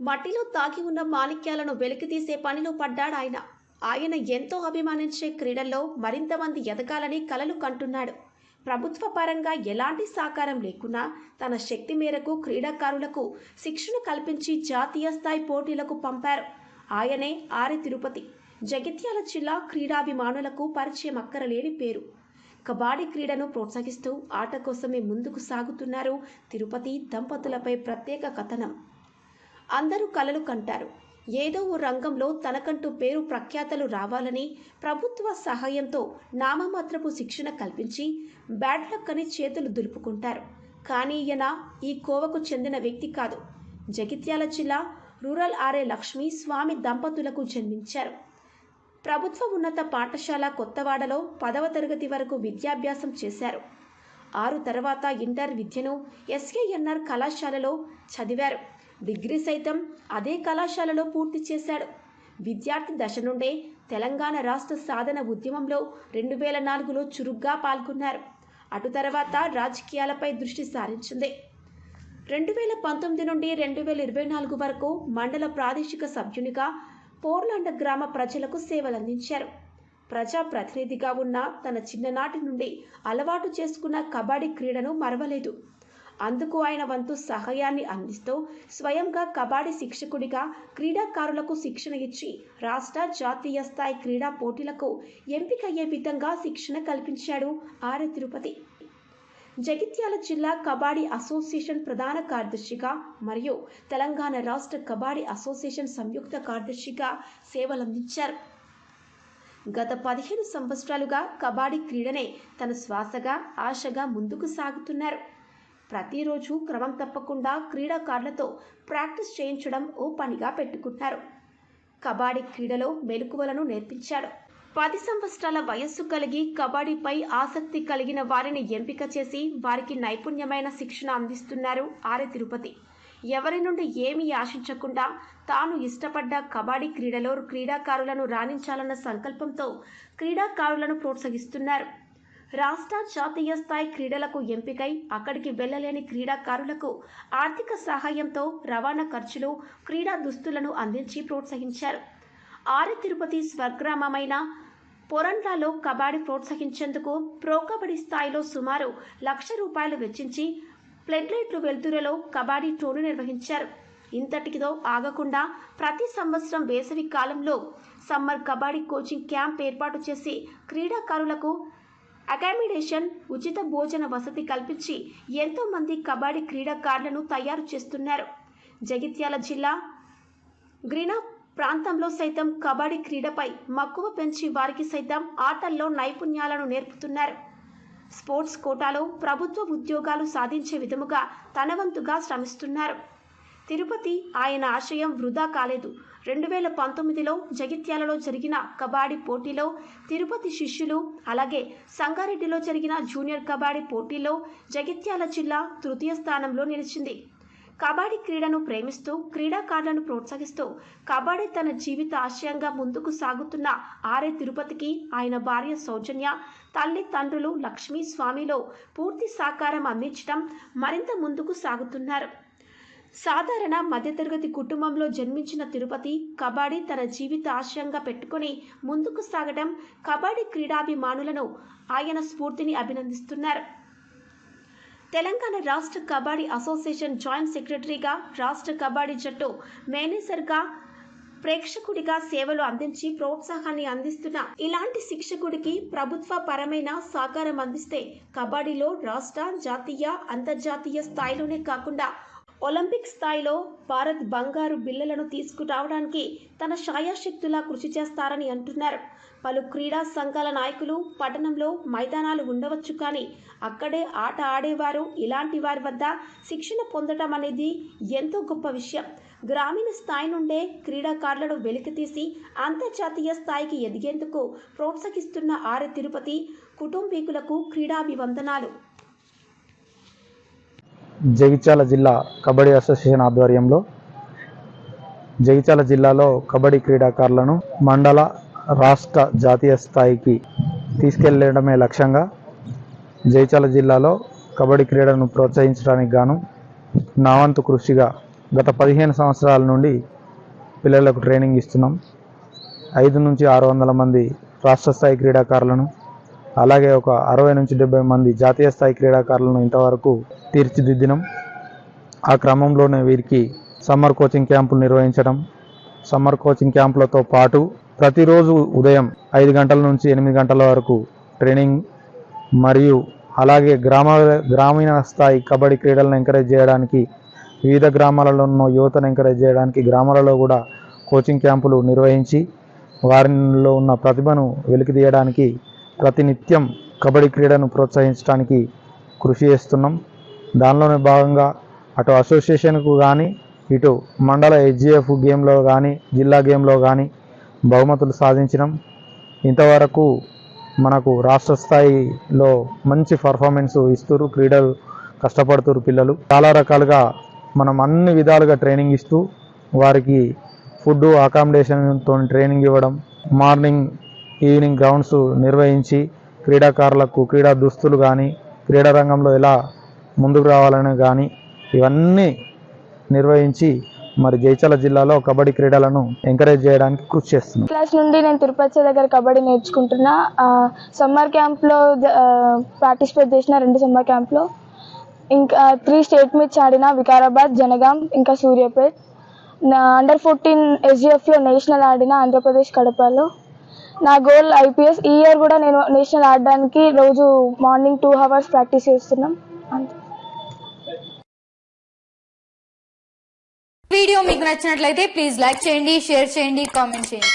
మట్టిలో తాగి ఉన్న మాణిక్యాలను వెలికితీసే పనిలో పడ్డాడు ఆయన. ఆయన ఎంతో అభిమానించే క్రీడల్లో మరింత మంది ఎదగాలని కలలు కంటున్నాడు. ప్రభుత్వ పరంగా ఎలాంటి సహకారం లేకున్నా తన శక్తి మేరకు క్రీడాకారులకు శిక్షణ కల్పించి జాతీయ స్థాయి పోటీలకు పంపారు. ఆయనే ఆరి తిరుపతి. జగిత్యాల జిల్లా క్రీడాభిమానులకు పరిచయం అక్కరలేని పేరు. కబాడీ క్రీడను ప్రోత్సహిస్తూ ఆట కోసమే ముందుకు సాగుతున్నారు తిరుపతి దంపతులపై ప్రత్యేక కథనం. అందరూ కలలు కంటారు. ఏదో ఓ రంగంలో తనకంటూ పేరు ప్రఖ్యాతలు రావాలని ప్రభుత్వ సహాయంతో నామమాత్రపు శిక్షణ కల్పించి బ్యాడ్ లక్ అని చేతులు దులుపుకుంటారు. కానీ ఈయన ఈ కోవకు చెందిన వ్యక్తి కాదు. జగిత్యాల జిల్లా రూరల్ ఆర్ఏ లక్ష్మి స్వామి దంపతులకు జన్మించారు. ప్రభుత్వ ఉన్నత పాఠశాల కొత్తవాడలో పదవ తరగతి వరకు విద్యాభ్యాసం చేశారు. ఆరు తర్వాత ఇంటర్ విద్యను ఎస్కేఎన్ఆర్ కళాశాలలో చదివారు. డిగ్రీ సైతం అదే కళాశాలలో పూర్తి చేశాడు. విద్యార్థి దశ నుండే తెలంగాణ రాష్ట్ర సాధన ఉద్యమంలో రెండు వేల నాలుగులో చురుగ్గా పాల్గొన్నారు. అటు తర్వాత రాజకీయాలపై దృష్టి సారించింది. రెండు వేల పంతొమ్మిది నుండి రెండు వేల ఇరవై నాలుగు వరకు మండల ప్రాదేశిక సభ్యునిగా పోర్లాండ గ్రామ ప్రజలకు సేవలందించారు. ప్రజా ప్రతినిధిగా ఉన్న తన చిన్ననాటి నుండి అలవాటు చేసుకున్న కబడ్డీ క్రీడను మరవలేదు. అందుకు ఆయన వంతు సహాయాన్ని అందిస్తూ స్వయంగా కబడ్డీ శిక్షకుడిగా క్రీడాకారులకు శిక్షణ ఇచ్చి రాష్ట్ర జాతీయ స్థాయి క్రీడా పోటీలకు ఎంపికయ్యే విధంగా శిక్షణ కల్పించాడు ఆర్య తిరుపతి. జగిత్యాల జిల్లా కబాడీ అసోసియేషన్ ప్రధాన కార్యదర్శిగా మరియు తెలంగాణ రాష్ట్ర కబాడీ అసోసియేషన్ సంయుక్త కార్యదర్శిగా సేవలందించారు. గత పదిహేను సంవత్సరాలుగా కబాడీ క్రీడనే తన శ్వాసగా ఆశగా ముందుకు సాగుతున్నారు. ప్రతిరోజు క్రమం తప్పకుండా క్రీడాకారులతో ప్రాక్టీస్ చేయించడం ఓ పనిగా పెట్టుకుంటారు. కబాడీ క్రీడలో మెలకువలను నేర్పించాడు. పది సంవత్సరాల వయస్సు కలిగి కబడ్డీపై ఆసక్తి కలిగిన వారిని ఎంపిక చేసి వారికి నైపుణ్యమైన శిక్షణ అందిస్తున్నారు ఆర్య తిరుపతి. ఎవరి నుండి ఏమీ ఆశించకుండా తాను ఇష్టపడ్డ కబడ్డీ క్రీడలో క్రీడాకారులను రాణించాలన్న సంకల్పంతో క్రీడాకారులను ప్రోత్సహిస్తున్నారు. రాష్ట్ర జాతీయ స్థాయి క్రీడలకు ఎంపికై అక్కడికి వెళ్ళలేని క్రీడాకారులకు ఆర్థిక సహాయంతో రవాణా ఖర్చులు క్రీడా దుస్తులను అందించి ప్రోత్సహించారు. ఆర్య తిరుపతి స్వగ్రామమైన పొరండ్లలో కబడ్డీ ప్రోత్సహించేందుకు ప్రో కబడ్డీ స్థాయిలో సుమారు లక్ష రూపాయలు వెచ్చించి ప్లెడ్లైట్లు వెలుతురులో కబడ్డీ టోర్ను నిర్వహించారు. ఇంతటికితో ఆగకుండా ప్రతి సంవత్సరం వేసవి కాలంలో సమ్మర్ కబడ్డీ కోచింగ్ క్యాంప్ ఏర్పాటు చేసి క్రీడాకారులకు అకామిడేషన్ ఉచిత భోజన వసతి కల్పించి ఎంతో మంది కబడ్డీ క్రీడాకారులను తయారు చేస్తున్నారు. జగిత్యాల జిల్లా గ్రీనా ప్రాంతంలో సైతం కబడ్డీ క్రీడపై మక్కువ పెంచి వారికి సైతం ఆటల్లో నైపుణ్యాలను నేర్పుతున్నారు. స్పోర్ట్స్ కోటాలో ప్రభుత్వ ఉద్యోగాలు సాధించే విధముగా తనవంతుగా శ్రమిస్తున్నారు. తిరుపతి ఆయన ఆశయం వృధా కాలేదు. రెండు వేల పంతొమ్మిదిలో జగిత్యాలలో జరిగిన కబడ్డీ పోటీలో తిరుపతి శిష్యులు అలాగే సంగారెడ్డిలో జరిగిన జూనియర్ కబడ్డీ పోటీలో జగిత్యాల జిల్లా తృతీయ స్థానంలో నిలిచింది. కబడ్డీ క్రీడను ప్రేమిస్తూ క్రీడాకారులను ప్రోత్సహిస్తూ కబడ్డీ తన జీవిత ఆశయంగా ముందుకు సాగుతున్న ఆరే తిరుపతికి ఆయన భార్య సౌజన్య తల్లి తండ్రులు లక్ష్మీ స్వామిలో పూర్తి సహకారం అందించడం మరింత ముందుకు సాగుతున్నారు. సాధారణ మధ్యతరగతి కుటుంబంలో జన్మించిన తిరుపతి కబడ్డీ తన జీవిత ఆశయంగా పెట్టుకొని ముందుకు సాగడం కబడ్డీ క్రీడాభిమానులను ఆయన స్ఫూర్తిని అభినందిస్తున్నారు. తెలంగాణ రాష్ట్ర కబడ్డీ అసోసియేషన్ జాయింట్ సెక్రటరీగా రాష్ట్ర కబడ్డీ జట్టు మేనేజర్గా ప్రేక్షకుడిగా సేవలు అందించి ప్రోత్సాహాన్ని అందిస్తున్న ఇలాంటి శిక్షకుడికి ప్రభుత్వ పరమైన సహకారం అందిస్తే కబడ్డీలో రాష్ట్ర జాతీయ అంతర్జాతీయ స్థాయిలోనే కాకుండా ఒలింపిక్ స్థాయిలో భారత్ బంగారు బిల్లలను తీసుకురావడానికి తన శాయాశక్తులా కృషి చేస్తారని అంటున్నారు. పలు క్రీడా సంఘాల నాయకులు పట్టణంలో మైదానాలు ఉండవచ్చు కానీ అక్కడే ఆట ఆడేవారు ఇలాంటి వారి వద్ద శిక్షణ పొందడం అనేది ఎంతో గొప్ప విషయం. గ్రామీణ స్థాయి నుండే క్రీడాకారులను వెలికితీసి అంతర్జాతీయ స్థాయికి ఎదిగేందుకు ప్రోత్సహిస్తున్న ఆర్య తిరుపతి కుటుంబీకులకు క్రీడాభివందనాలు. జగిత్యాల జిల్లా కబడ్డీ అసోసియేషన్ ఆధ్వర్యంలో జగిత్యాల జిల్లాలో కబడ్డీ క్రీడాకారులను మండల రాష్ట్ర జాతీయ స్థాయికి తీసుకెళ్ళడమే లక్ష్యంగా జగిత్యాల జిల్లాలో కబడ్డీ క్రీడను ప్రోత్సహించడానికి గాను నా వంతు కృషిగా గత పదిహేను సంవత్సరాల నుండి పిల్లలకు ట్రైనింగ్ ఇస్తున్నాం. ఐదు నుంచి ఆరు వందల మంది రాష్ట్ర స్థాయి క్రీడాకారులను అలాగే ఒక అరవై నుంచి డెబ్బై మంది జాతీయ స్థాయి క్రీడాకారులను ఇంతవరకు తీర్చిదిద్దినం. ఆ క్రమంలోనే వీరికి సమ్మర్ కోచింగ్ క్యాంపులు నిర్వహించడం సమ్మర్ కోచింగ్ క్యాంపులతో పాటు ప్రతిరోజు ఉదయం ఐదు గంటల నుంచి ఎనిమిది గంటల వరకు ట్రైనింగ్ మరియు అలాగే గ్రామ గ్రామీణ స్థాయి కబడ్డీ క్రీడలను ఎంకరేజ్ చేయడానికి వివిధ గ్రామాలలో ఉన్న యువతను ఎంకరేజ్ చేయడానికి గ్రామాలలో కూడా కోచింగ్ క్యాంపులు నిర్వహించి వారిలో ఉన్న ప్రతిభను వెలికి తీయడానికి ప్రతినిత్యం కబడ్డీ క్రీడను ప్రోత్సహించడానికి కృషి చేస్తున్నాం. దానిలోనే భాగంగా అటు అసోసియేషన్కు కానీ ఇటు మండల హెచ్జిఎఫ్ గేమ్లో కానీ జిల్లా గేమ్లో కానీ బహుమతులు సాధించినాం. ఇంతవరకు మనకు రాష్ట్ర స్థాయిలో మంచి పర్ఫార్మెన్స్ ఇస్తున్నారు క్రీడలు కష్టపడుతురు పిల్లలు. చాలా రకాలుగా మనం అన్ని విధాలుగా ట్రైనింగ్ ఇస్తూ వారికి ఫుడ్ అకామిడేషన్తో ట్రైనింగ్ ఇవ్వడం మార్నింగ్ ఈవినింగ్ గ్రౌండ్స్ నిర్వహించి క్రీడాకారులకు క్రీడా దుస్తులు కానీ క్రీడా రంగంలో ఎలా ముందుకు రావాలని కానీ ఇవన్నీ నిర్వహించి మరి జైచల జిల్లాలో కబడ్డీ క్రీడలను ఎంకరేజ్ చేయడానికి కృషి చేస్తున్నాను క్లాస్ నుండి నేను తిరుపతి దగ్గర కబడ్డీ నేర్చుకుంటున్నా. సమ్మర్ క్యాంప్లో పార్టిసిపేట్ చేసిన రెండు సమ్మర్ క్యాంప్లో ఇంకా త్రీ స్టేట్ మీట్స్ ఆడిన వికారాబాద్ జనగాం ఇంకా సూర్యాపేట్. అండర్ ఫోర్టీన్ ఎస్జిఎఫ్లో నేషనల్ ఆడిన ఆంధ్రప్రదేశ్ కడపలో. నా గోల్ ఐపీఎస్. ఈ ఇయర్ కూడా నేను నేషనల్ ఆడడానికి రోజు మార్నింగ్ టూ అవర్స్ ప్రాక్టీస్ చేస్తున్నాం. అంతే. వీడియో మీకు నచ్చినట్లయితే ప్లీజ్ లైక్ చేయండి షేర్ చేయండి కామెంట్ చేయండి.